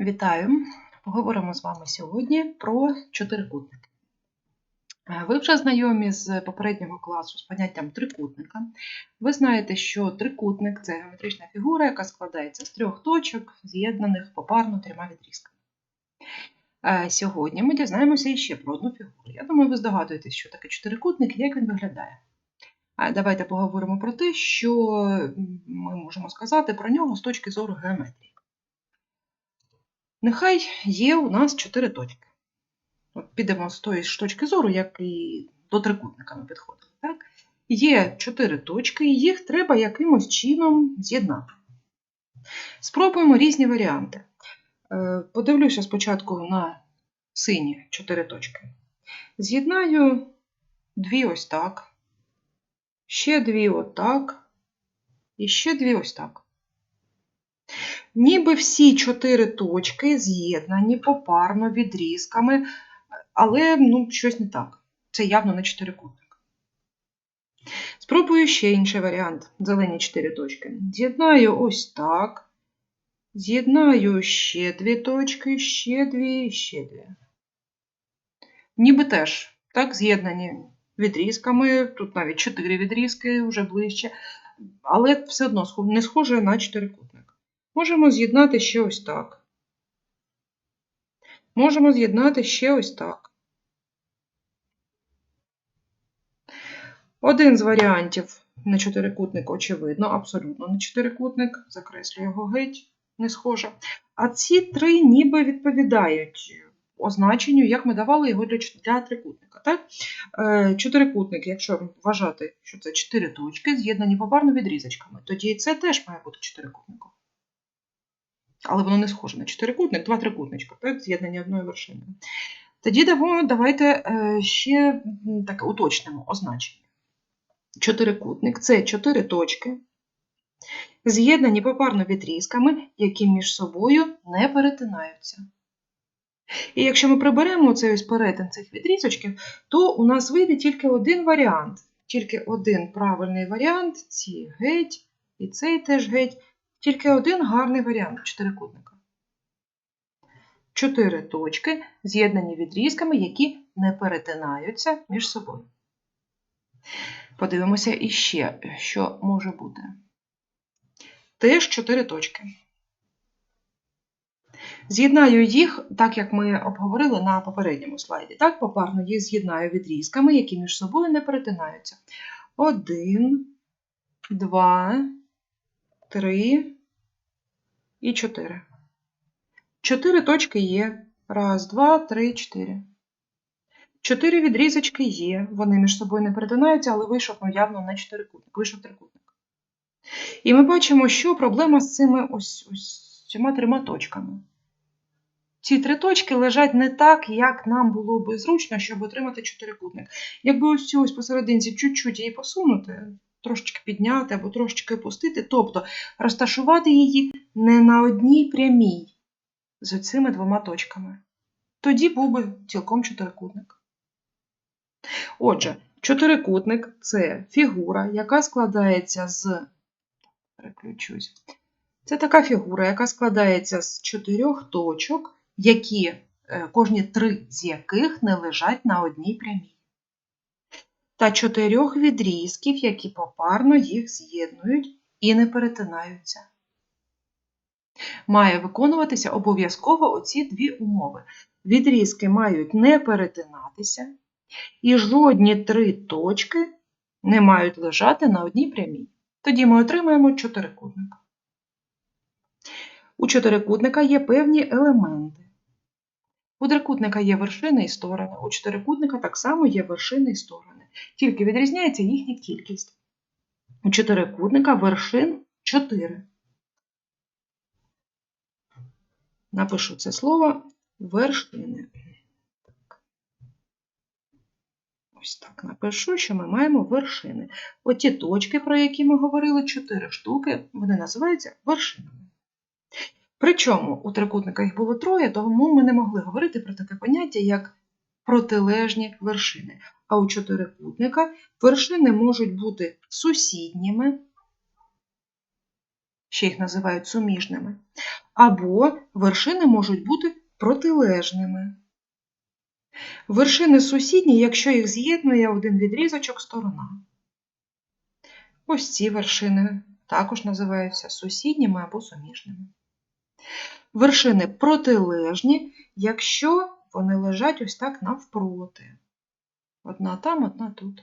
Вітаю! Поговоримо з вами сьогодні про чотирикутники. Е, Ви вже знайомі з попереднього класу з поняттям трикутника. Ви знаєте, що трикутник це геометрична фігура, яка складається з трьох точок, з'єднаних попарно трьома відрізками. Е, Сьогодні ми дізнаємося іще про одну фігуру. Я думаю, ви здогадуєтесь, що таке чотирикутник і як він виглядає. Давайте поговоримо про те, що ми можемо сказати про нього з точки зору геометрії. Нехай є у нас чотири точки. От підемо з тої ж точки зору, як і до трикутника ми підходили. Так? Є чотири точки, і їх треба якимось чином з'єднати. Спробуємо різні варіанти. Е, Подивлюся спочатку на сині чотири точки. З'єднаю дві ось так, ще дві отак, і ще дві ось так. Ніби всі чотири точки з'єднані попарно відрізками, але ну, щось не так. Це явно не чотирикутник. Спробую ще інший варіант. Зелені чотири точки. З'єднаю ось так. З'єднаю ще дві точки, ще дві, ще дві. Ніби теж так з'єднані відрізками. Тут навіть чотири відрізки вже ближче, але все одно не схоже на чотирикутник. Можемо з'єднати ще ось так. Можемо з'єднати ще ось так. Один з варіантів на чотирикутник, очевидно, абсолютно не чотирикутник, закреслю його геть, не схоже. А ці три ніби відповідають означенню, як ми давали його для, трикутника. Так? Е, чотирикутник, якщо вважати, що це чотири точки, з'єднані попарно відрізочками, тоді це теж має бути чотирикутником. Але воно не схоже на чотирикутник, два трикутничка, так, з'єднані одною вершиною. Тоді давайте ще таке уточнимо означення. Чотирикутник це чотири точки, з'єднані попарно відрізками, які між собою не перетинаються. І якщо ми приберемо цей ось перетин цих відрізочків, то у нас вийде тільки один варіант. Тільки один правильний варіант, ці геть, і цей теж геть. Тільки один гарний варіант чотирикутника. Чотири точки, з'єднані відрізками, які не перетинаються між собою. Подивимося іще, що може бути. Теж чотири точки. З'єднаю їх, так як ми обговорили на попередньому слайді. Так, попарно їх з'єднаю відрізками, які між собою не перетинаються. Один, два, три і чотири. Чотири точки є. Раз, два, три, чотири. Чотири відрізочки є. Вони між собою не перетинаються, але вийшов ну, явно не чотирикутник, вийшов трикутник. І ми бачимо, що проблема з цими ось, ось цими трьома точками. Ці три точки лежать не так, як нам було би зручно, щоб отримати чотирикутник. Якби ось цю ось посерединці чуть-чуть її посунути, трошечки підняти або трошечки опустити, тобто розташувати її не на одній прямій з цими двома точками. Тоді був би цілком чотирикутник. Отже, чотирикутник це фігура, яка складається з. Переключусь. Це така фігура, яка складається з чотирьох точок, які, кожні три з яких не лежать на одній прямій та чотирьох відрізків, які попарно їх з'єднують і не перетинаються. Має виконуватися обов'язково оці дві умови. Відрізки мають не перетинатися, і жодні три точки не мають лежати на одній прямій. Тоді ми отримаємо чотирикутник. У чотирикутника є певні елементи. У трикутника є вершини і сторони, у чотирикутника так само є вершини і сторони тільки відрізняється їхня кількість. У чотирикутника вершин 4. Напишу це слово вершини. Ось так напишу, що ми маємо вершини. Оті точки, про які ми говорили, 4 штуки, вони називаються вершинами. Причому у трикутника їх було троє, тому ми не могли говорити про таке поняття, як протилежні вершини. А у чотирикутника вершини можуть бути сусідніми ще їх називають суміжними, або вершини можуть бути протилежними. Вершини сусідні, якщо їх з'єднує один відрізочок сторона. Ось ці вершини також називаються сусідніми або суміжними. Вершини протилежні, якщо вони лежать ось так навпроти. Одна там, одна тут.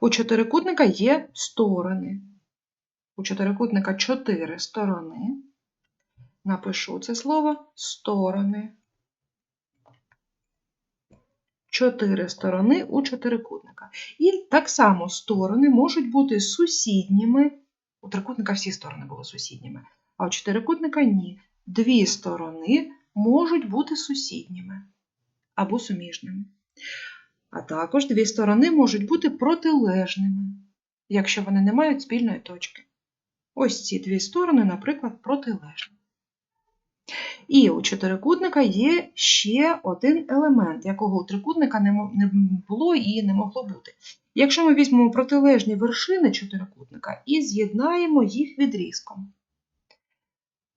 У чотирикутника є сторони. У чотирикутника чотири сторони. Напишу це слово сторони. Чотири сторони у чотирикутника. І так само сторони можуть бути сусідніми. У трикутника всі сторони були сусідніми, а у чотирикутника ні. Дві сторони можуть бути сусідніми або суміжними. А також дві сторони можуть бути протилежними, якщо вони не мають спільної точки. Ось ці дві сторони, наприклад, протилежні. І у чотирикутника є ще один елемент, якого у трикутника не було і не могло бути. Якщо ми візьмемо протилежні вершини чотирикутника і з'єднаємо їх відрізком,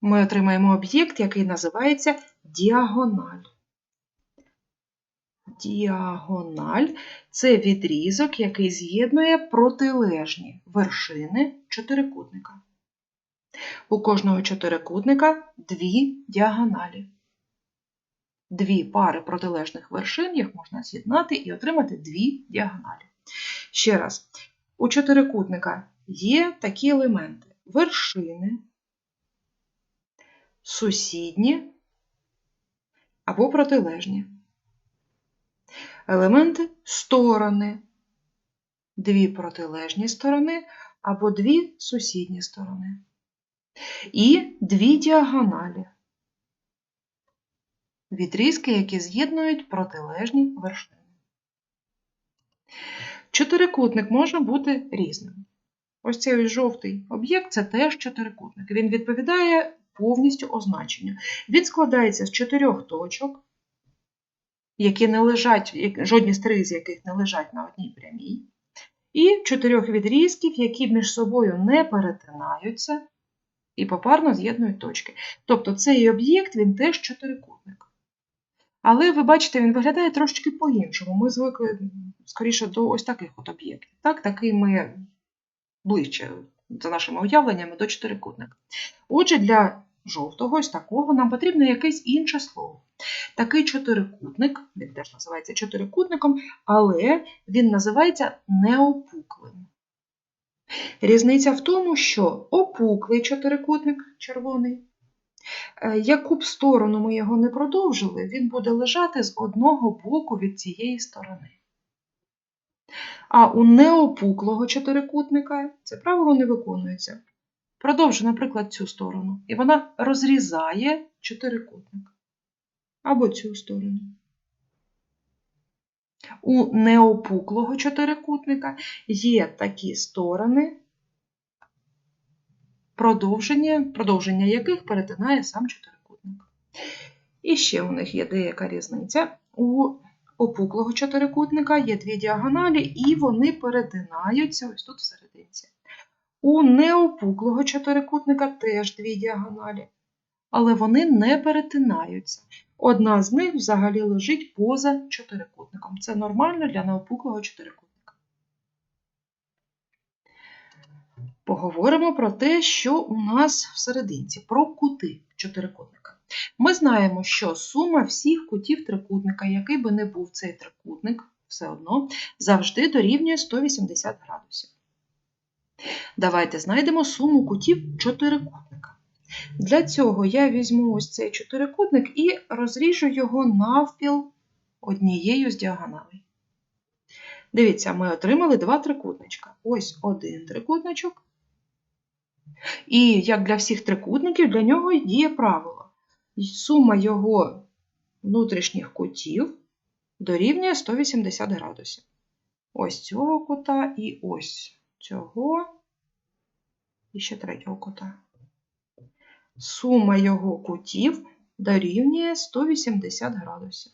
ми отримаємо об'єкт, який називається діагональ. Діагональ це відрізок, який з'єднує протилежні вершини чотирикутника. У кожного чотирикутника дві діагоналі. Дві пари протилежних вершин, їх можна з'єднати і отримати дві діагоналі. Ще раз, у чотирикутника є такі елементи: вершини, сусідні або протилежні. Елементи сторони, дві протилежні сторони або дві сусідні сторони. І дві діагоналі. Відрізки, які з'єднують протилежні вершини. Чотирикутник може бути різним. Ось цей жовтий об'єкт це теж чотирикутник. Він відповідає повністю означенню. Він складається з чотирьох точок, які не лежать, жодні з три з яких не лежать на одній прямій, і чотирьох відрізків, які між собою не перетинаються і попарно з'єднують точки. Тобто цей об'єкт він теж чотирикутник. Але ви бачите, він виглядає трошечки по-іншому. Ми звикли скоріше до ось таких от об'єктів. Так, такий ми ближче за нашими уявленнями до чотирикутника. Отже, для жовтого ось такого нам потрібно якесь інше слово. Такий чотирикутник, він теж називається чотирикутником, але він називається неопуклим. Різниця в тому, що опуклий чотирикутник червоний, е, яку б сторону ми його не продовжили, він буде лежати з одного боку від цієї сторони. А у неопуклого чотирикутника це правило не виконується. Продовжу, наприклад, цю сторону, і вона розрізає чотирикутник. Або цю сторону. У неопуклого чотирикутника є такі сторони, продовження, продовження яких перетинає сам чотирикутник. І ще у них є деяка різниця. У опуклого чотирикутника є дві діагоналі, і вони перетинаються ось тут всерединці. У неопуклого чотирикутника теж дві діагоналі, але вони не перетинаються. Одна з них взагалі лежить поза чотирикутником. Це нормально для неопуклого чотирикутника. Поговоримо про те, що у нас всерединці, про кути чотирикутника. Ми знаємо, що сума всіх кутів трикутника, який би не був цей трикутник, все одно, завжди дорівнює 180 градусів. Давайте знайдемо суму кутів чотирикутника. Для цього я візьму ось цей чотирикутник і розріжу його навпіл однією з діагоналей. Дивіться, ми отримали два трикутничка. Ось один трикутничок. І як для всіх трикутників, для нього діє правило. Сума його внутрішніх кутів дорівнює 180 градусів. Ось цього кута і ось цього, і ще третього кута. Сума його кутів дорівнює 180 градусів.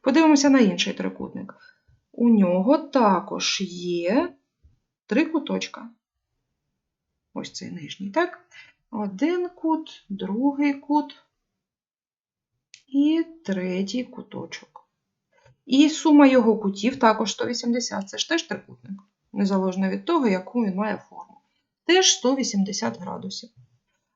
Подивимося на інший трикутник. У нього також є три куточка. Ось цей нижній, так? Один кут, другий кут і третій куточок. І сума його кутів також 180. Це ж теж трикутник, незалежно від того, яку він має форму. Теж 180 градусів.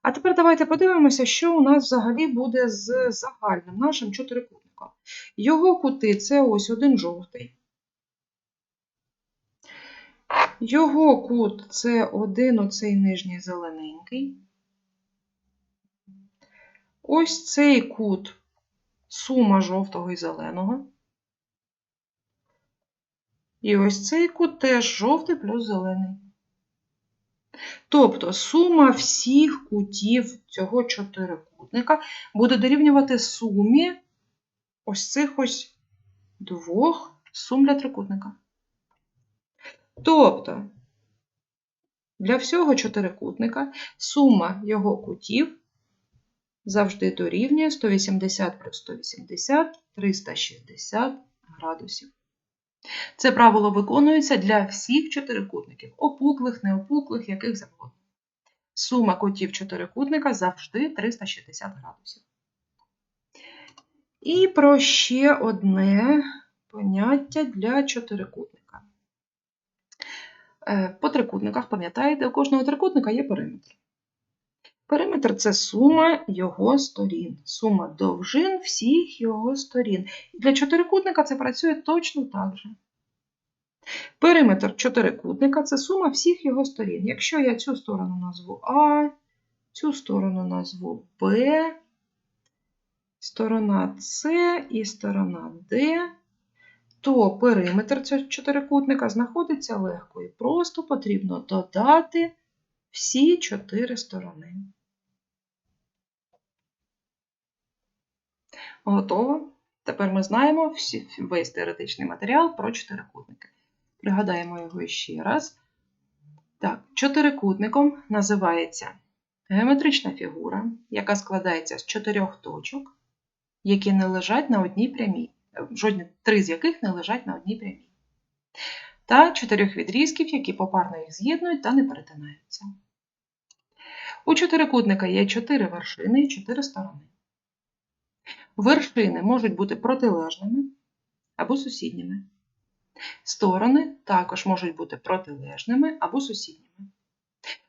А тепер давайте подивимося, що у нас взагалі буде з загальним нашим чотирикутником. Його кути це ось один жовтий. Його кут це один оцей нижній зелененький. Ось цей кут сума жовтого і зеленого. І ось цей кут теж жовтий плюс зелений. Тобто сума всіх кутів цього чотирикутника буде дорівнювати сумі ось цих ось двох сум для трикутника. Тобто, для всього чотирикутника сума його кутів завжди дорівнює 180 плюс 180 360 градусів. Це правило виконується для всіх чотирикутників, опуклих, неопуклих, яких завгодно. Сума кутів чотирикутника завжди 360 градусів. І про ще одне поняття для чотирикутника. Е, По трикутниках, пам'ятаєте, у кожного трикутника є периметр. Периметр це сума його сторін, сума довжин всіх його сторін. Для чотирикутника це працює точно так же. Периметр чотирикутника це сума всіх його сторін. Якщо я цю сторону назву А, цю сторону назву Б, сторона С і сторона Д, то периметр цього чотирикутника знаходиться легко і просто потрібно додати всі чотири сторони. Готово. Тепер ми знаємо всі, весь теоретичний матеріал про чотирикутники. Пригадаємо його ще раз. Так, чотирикутником називається геометрична фігура, яка складається з чотирьох точок, які не лежать на одній прямій, жодні три з яких не лежать на одній прямій, та чотирьох відрізків, які попарно їх з'єднують та не перетинаються. У чотирикутника є чотири вершини і чотири сторони. Вершини можуть бути протилежними або сусідніми. Сторони також можуть бути протилежними або сусідніми.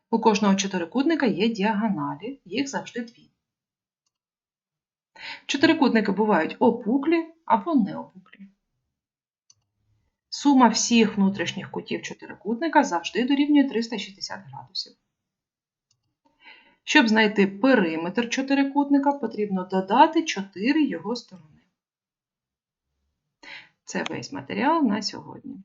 У кожного чотирикутника є діагоналі, їх завжди дві. Чотирикутники бувають опуклі або неопуклі. Сума всіх внутрішніх кутів чотирикутника завжди дорівнює 360 градусів. Щоб знайти периметр чотирикутника, потрібно додати 4 його сторони. Це весь матеріал на сьогодні.